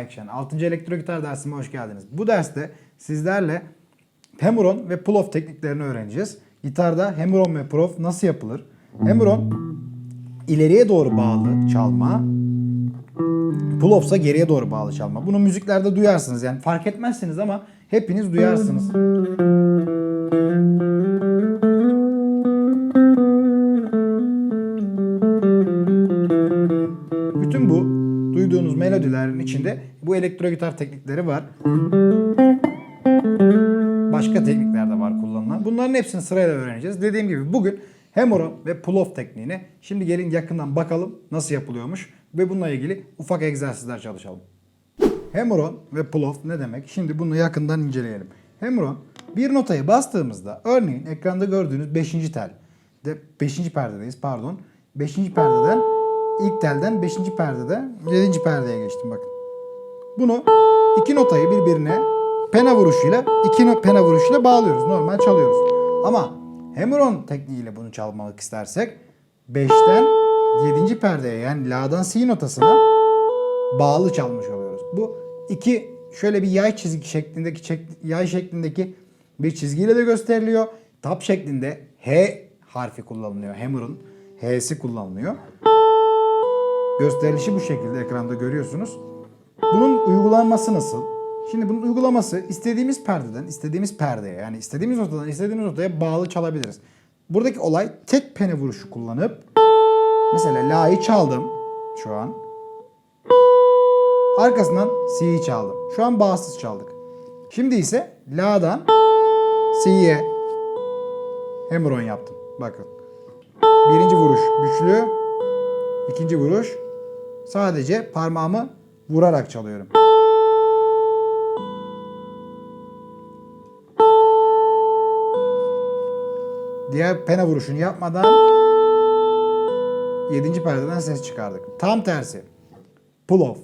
Faik Şen. 6. elektro gitar dersime hoş geldiniz. Bu derste sizlerle Hemuron ve pull-off tekniklerini öğreneceğiz. Gitarda Hemuron ve pull-off nasıl yapılır? Hemuron ileriye doğru bağlı çalma. Pull-off geriye doğru bağlı çalma. Bunu müziklerde duyarsınız yani fark etmezsiniz ama hepiniz duyarsınız. Bütün bu duyduğunuz melodilerin içinde bu elektro gitar teknikleri var. Başka teknikler de var kullanılan. Bunların hepsini sırayla öğreneceğiz. Dediğim gibi bugün Hemoron ve pull-off tekniğini şimdi gelin yakından bakalım nasıl yapılıyormuş ve bununla ilgili ufak egzersizler çalışalım. Hemoron ve pull-off ne demek? Şimdi bunu yakından inceleyelim. Hemoron bir notayı bastığımızda örneğin ekranda gördüğünüz 5. tel de 5. perdedeyiz pardon. 5. perdeden ilk telden 5. perdede 7. perdeye geçtim bakın. Bunu iki notayı birbirine pena vuruşuyla iki pena vuruşuyla bağlıyoruz. Normal çalıyoruz. Ama Hemeron tekniğiyle bunu çalmak istersek 5'ten 7. perdeye yani la'dan si notasına bağlı çalmış oluyoruz. Bu iki şöyle bir yay çizgi şeklindeki çek- yay şeklindeki bir çizgiyle de gösteriliyor. Tap şeklinde H harfi kullanılıyor. Hammer'ın H'si kullanılıyor. Gösterilişi bu şekilde ekranda görüyorsunuz. Bunun uygulanması nasıl? Şimdi bunun uygulaması istediğimiz perdeden istediğimiz perdeye yani istediğimiz notadan istediğimiz notaya bağlı çalabiliriz. Buradaki olay tek pene vuruşu kullanıp mesela la'yı çaldım şu an. Arkasından si'yi çaldım. Şu an bağımsız çaldık. Şimdi ise la'dan si'ye hemron yaptım. Bakın. Birinci vuruş güçlü. ikinci vuruş sadece parmağımı vurarak çalıyorum. Diğer pena vuruşunu yapmadan 7. perdeden ses çıkardık. Tam tersi. Pull off.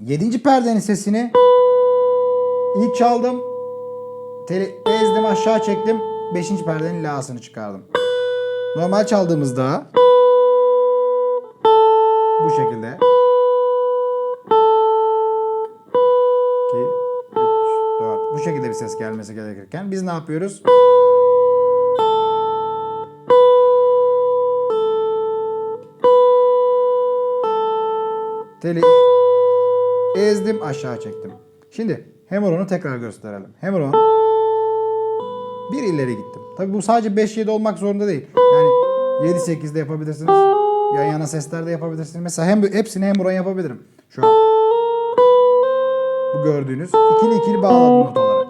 7. perdenin sesini ilk çaldım. Teli ezdim aşağı çektim. 5. perdenin la'sını çıkardım. Normal çaldığımızda bu şekilde bu şekilde bir ses gelmesi gerekirken biz ne yapıyoruz? Teli ezdim aşağı çektim. Şimdi Hemeron'u tekrar gösterelim. Hemeron bir ileri gittim. Tabi bu sadece 5-7 olmak zorunda değil. Yani 7-8'de yapabilirsiniz. Yan yana seslerde yapabilirsiniz. Mesela hem hepsini Hemeron yapabilirim şu an. Bu gördüğünüz ikili ikili bağladım notaları.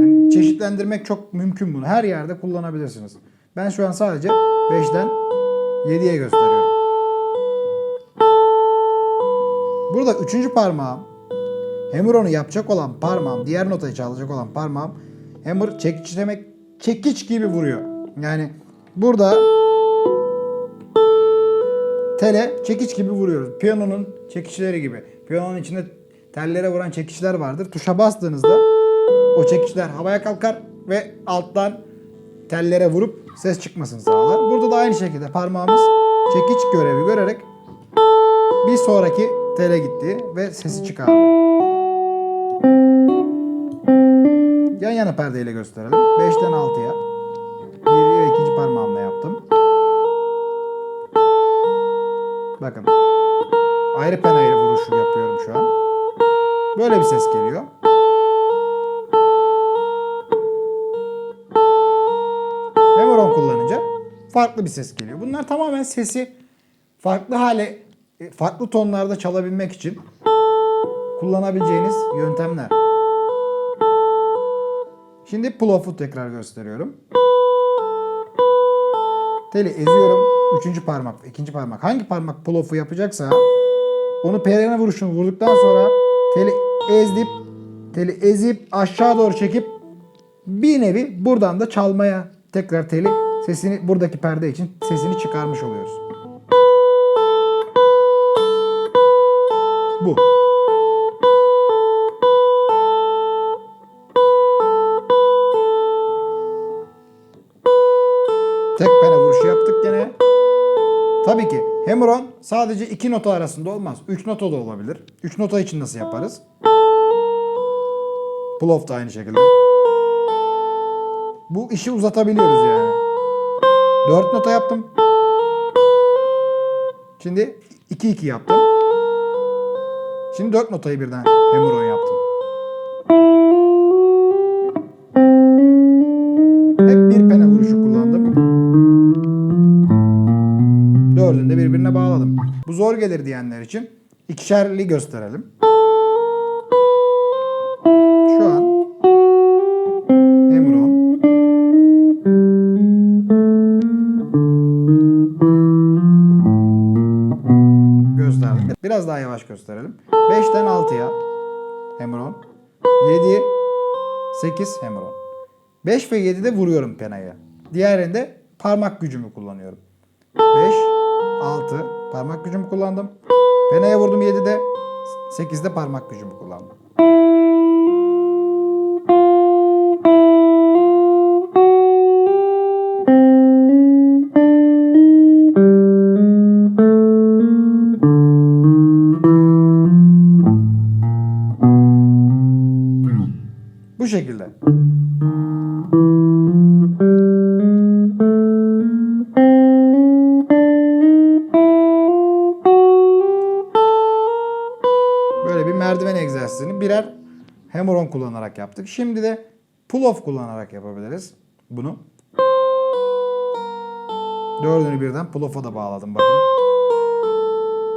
Yani çeşitlendirmek çok mümkün bunu. Her yerde kullanabilirsiniz. Ben şu an sadece 5'ten 7'ye gösteriyorum. Burada üçüncü parmağım Hammer-on'u yapacak olan parmağım, diğer notayı çalacak olan parmağım hammer çekiç demek çekiç gibi vuruyor. Yani burada tele çekiç gibi vuruyoruz. Piyanonun çekiçleri gibi. Piyanonun içinde tellere vuran çekiçler vardır. Tuşa bastığınızda o çekiçler havaya kalkar ve alttan tellere vurup ses çıkmasını sağlar. Burada da aynı şekilde parmağımız çekiç görevi görerek bir sonraki tele gitti ve sesi çıkardı. Yan yana perdeyle gösterelim. 5'ten 6'ya. Bakın. Ayrı pen ayrı vuruşu yapıyorum şu an. Böyle bir ses geliyor. Hemeron kullanınca farklı bir ses geliyor. Bunlar tamamen sesi farklı hale, e, farklı tonlarda çalabilmek için kullanabileceğiniz yöntemler. Şimdi pull-off'u tekrar gösteriyorum. Teli eziyorum. Üçüncü parmak, ikinci parmak. Hangi parmak pull-off'u yapacaksa onu perene vuruşunu vurduktan sonra teli ezip teli ezip aşağı doğru çekip bir nevi buradan da çalmaya tekrar teli sesini buradaki perde için sesini çıkarmış oluyoruz. Bu. Tek pene vuruşu yaptık gene. Tabii ki hemron sadece iki nota arasında olmaz. Üç nota da olabilir. Üç nota için nasıl yaparız? Pull-off da aynı şekilde. Bu işi uzatabiliyoruz yani. Dört nota yaptım. Şimdi 2-2 yaptım. Şimdi dört notayı birden hemron yaptım. Bu zor gelir diyenler için ikişerli gösterelim. Şu an hemron gösterdim. Biraz daha yavaş gösterelim. 5'ten 6'ya hemron. 7 8 hemron. 5 ve 7'de vuruyorum penayı. Diğerinde parmak gücümü kullanıyorum. 5 6 parmak gücümü kullandım. Penaya vurdum 7'de. 8'de parmak gücümü kullandım. Bu şekilde. Kullanarak yaptık. Şimdi de pull off kullanarak yapabiliriz bunu. Dördünü birden pull off'a da bağladım bakın.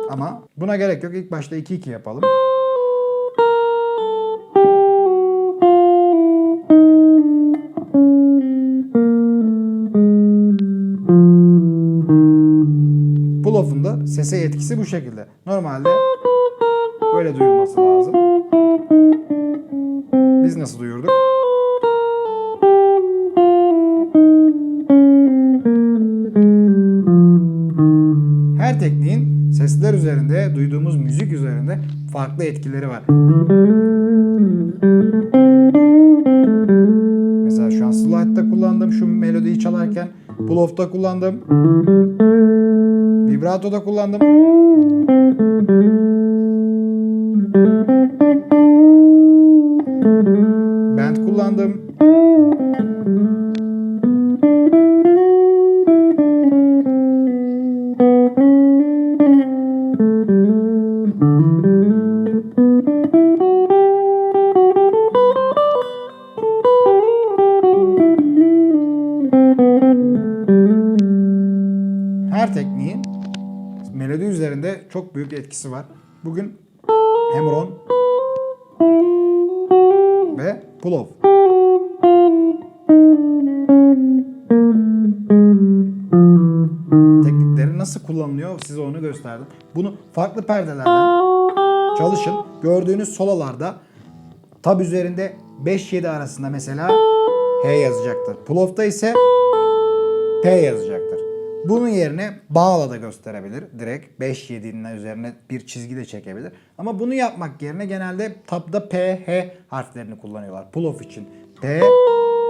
Ama buna gerek yok. İlk başta 2-2 yapalım. Pull off'un da sese etkisi bu şekilde. Normalde böyle duyulması lazım. Biz nasıl duyurduk? Her tekniğin sesler üzerinde, duyduğumuz müzik üzerinde farklı etkileri var. Mesela şu an slide'da kullandım şu melodiyi çalarken. Pull off'ta kullandım. Vibrato'da kullandım. Kullandım. Her tekniğin melodi üzerinde çok büyük etkisi var. Bugün hemron ve pull kullanılıyor size onu gösterdim. Bunu farklı perdelerden çalışın. Gördüğünüz sololarda tab üzerinde 5-7 arasında mesela H yazacaktır. Pull off'ta ise P yazacaktır. Bunun yerine bağla da gösterebilir. Direkt 5-7'nin üzerine bir çizgi de çekebilir. Ama bunu yapmak yerine genelde tabda P, H harflerini kullanıyorlar. Pull off için P,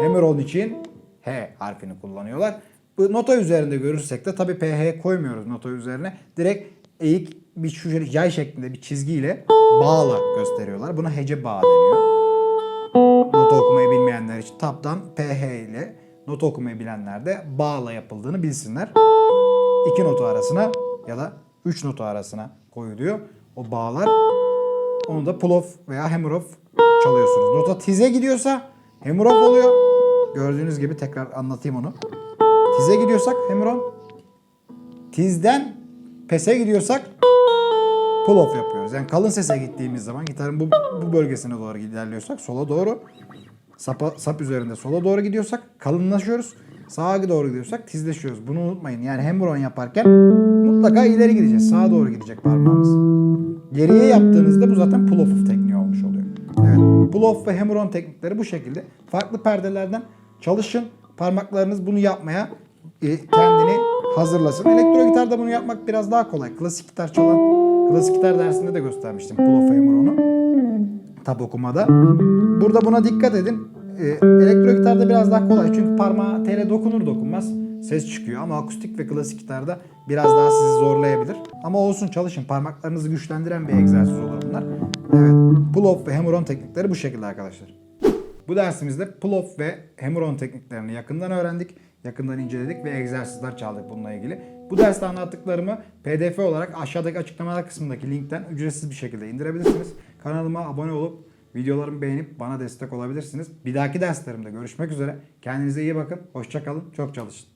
hammer-on için H harfini kullanıyorlar. Bu nota üzerinde görürsek de tabii P, H koymuyoruz nota üzerine. Direkt eğik bir şu yay şeklinde bir çizgiyle bağla gösteriyorlar. Buna hece bağ deniyor nota okumayı bilmeyenler için tab'dan PH ile nota okumayı bilenler de bağla yapıldığını bilsinler. İki nota arasına ya da üç nota arasına koyuluyor. O bağlar onu da pull off veya hammer off çalıyorsunuz. Nota tize gidiyorsa hammer off oluyor. Gördüğünüz gibi tekrar anlatayım onu. Tize gidiyorsak hammer on. Tizden pese gidiyorsak pull off yapıyoruz. Yani kalın sese gittiğimiz zaman gitarın bu, bu bölgesine doğru ilerliyorsak sola doğru sapa, sap üzerinde sola doğru gidiyorsak kalınlaşıyoruz. Sağa doğru gidiyorsak tizleşiyoruz. Bunu unutmayın. Yani hemron yaparken mutlaka ileri gideceğiz. Sağa doğru gidecek parmağımız. Geriye yaptığınızda bu zaten pull off tekniği olmuş oluyor. Evet. Pull off ve hemron teknikleri bu şekilde. Farklı perdelerden çalışın. Parmaklarınız bunu yapmaya e, kendini hazırlasın. Elektro gitarda bunu yapmak biraz daha kolay. Klasik gitar çalan, klasik gitar dersinde de göstermiştim pull off hemron'u. Tab okumada. Burada buna dikkat edin. E, elektro gitarda biraz daha kolay. Çünkü parmağı tele dokunur dokunmaz ses çıkıyor ama akustik ve klasik gitarda biraz daha sizi zorlayabilir. Ama olsun çalışın. Parmaklarınızı güçlendiren bir egzersiz olur bunlar. Evet. Pull off ve hammer on teknikleri bu şekilde arkadaşlar. Bu dersimizde pull off ve hammer on tekniklerini yakından öğrendik. Yakından inceledik ve egzersizler çaldık bununla ilgili. Bu derste anlattıklarımı pdf olarak aşağıdaki açıklamalar kısmındaki linkten ücretsiz bir şekilde indirebilirsiniz. Kanalıma abone olup videolarımı beğenip bana destek olabilirsiniz. Bir dahaki derslerimde görüşmek üzere. Kendinize iyi bakın. Hoşçakalın. Çok çalışın.